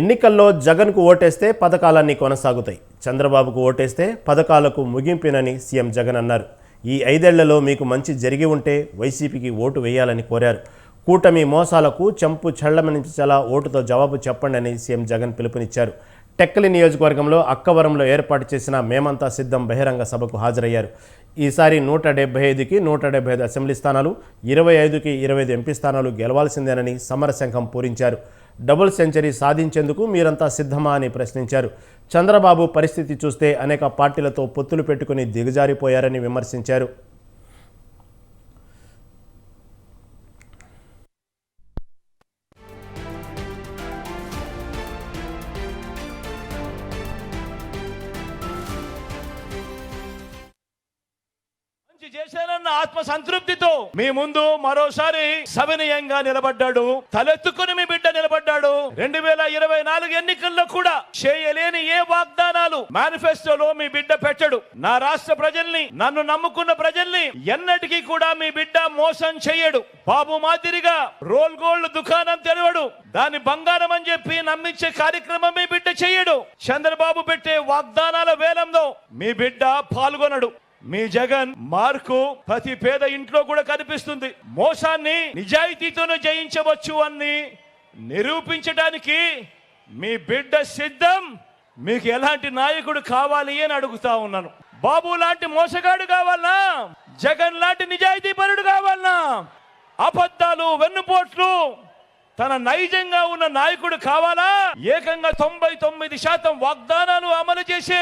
ఎన్నికల్లో జగన్కు ఓటేస్తే పథకాలన్నీ కొనసాగుతాయి. చంద్రబాబుకు ఓటేస్తే పథకాలకు ముగింపినని సీఎం జగన్ అన్నారు. ఈ ఐదేళ్ళలో మీకు మంచి జరిగి ఉంటే వైసీపీకి ఓటు వేయాలని కోరారు. కూటమి మోసాలకు చెంపు చెళ్ళమనించేలా ఓటుతో జవాబు చెప్పండి అని సీఎం జగన్ పిలుపునిచ్చారు. టెక్కలి నియోజకవర్గంలో అక్కవరంలో ఏర్పాటు చేసిన మేమంతా సిద్ధం బహిరంగ సభకు హాజరయ్యారు. ఈసారి నూట డెబ్బై ఐదుకి నూట డెబ్బై ఐదు అసెంబ్లీ స్థానాలు ఇరవై ఐదుకి ఇరవై ఐదు ఎంపీ స్థానాలు గెలవాల్సిందేనని సమరశంఖం పూరించారు. డబుల్ సెంచరీ సాధించేందుకు మీరంతా సిద్ధమా అని ప్రశ్నించారు. చంద్రబాబు పరిస్థితి చూస్తే అనేక పార్టీలతో పొత్తులు పెట్టుకుని దిగజారిపోయారని విమర్శించారు. మంచి చేశానన్న ఆత్మ సంతృప్తితో మీ ముందు మరోసారి సవినయంగా నిలబడ్డాడు. తలెత్తుకుని మీ బిడ్డ నిలబడ్డాడు. రెండు వేల ఇరవై నాలుగు ఎన్నికల్లో కూడా చేయలేని ఏ వాగ్దానాలు మేనిఫెస్టోలో మీ బిడ్డ పెట్టడు. నా రాష్ట్ర ప్రజల్ని నన్ను నమ్ముకున్న ప్రజల్ని ఎన్నటికీ కూడా మీ బిడ్డ మోసం చేయడు. బాబు మాదిరిగా రోల్ గోల్డ్ దుకాణం తెరవడు. దాన్ని బంగారం అని చెప్పి నమ్మించే కార్యక్రమం మీ బిడ్డ చేయడు. చంద్రబాబు పెట్టే వాగ్దానాల వేలంలో మీ బిడ్డ పాల్గొనడు. మీ జగన్ మార్కు ప్రతి పేద ఇంట్లో కూడా కనిపిస్తుంది. మోసాన్ని నిజాయితీతోనే జయించవచ్చు అని నిరూపించడానికి మీ బిడ్డ సిద్ధం. మీకు ఎలాంటి నాయకుడు కావాలి అని అడుగుతా ఉన్నాను. బాబు లాంటి మోసగాడు కావాలనా? జగన్ లాంటి నిజాయితీ పరుడు కావాలనా? అబద్ధాలు వెన్నుపోట్లు తన నైజంగా ఉన్న నాయకుడు కావాలా? ఏకంగా తొంభై తొమ్మిది శాతం వాగ్దానాలు అమలు చేసే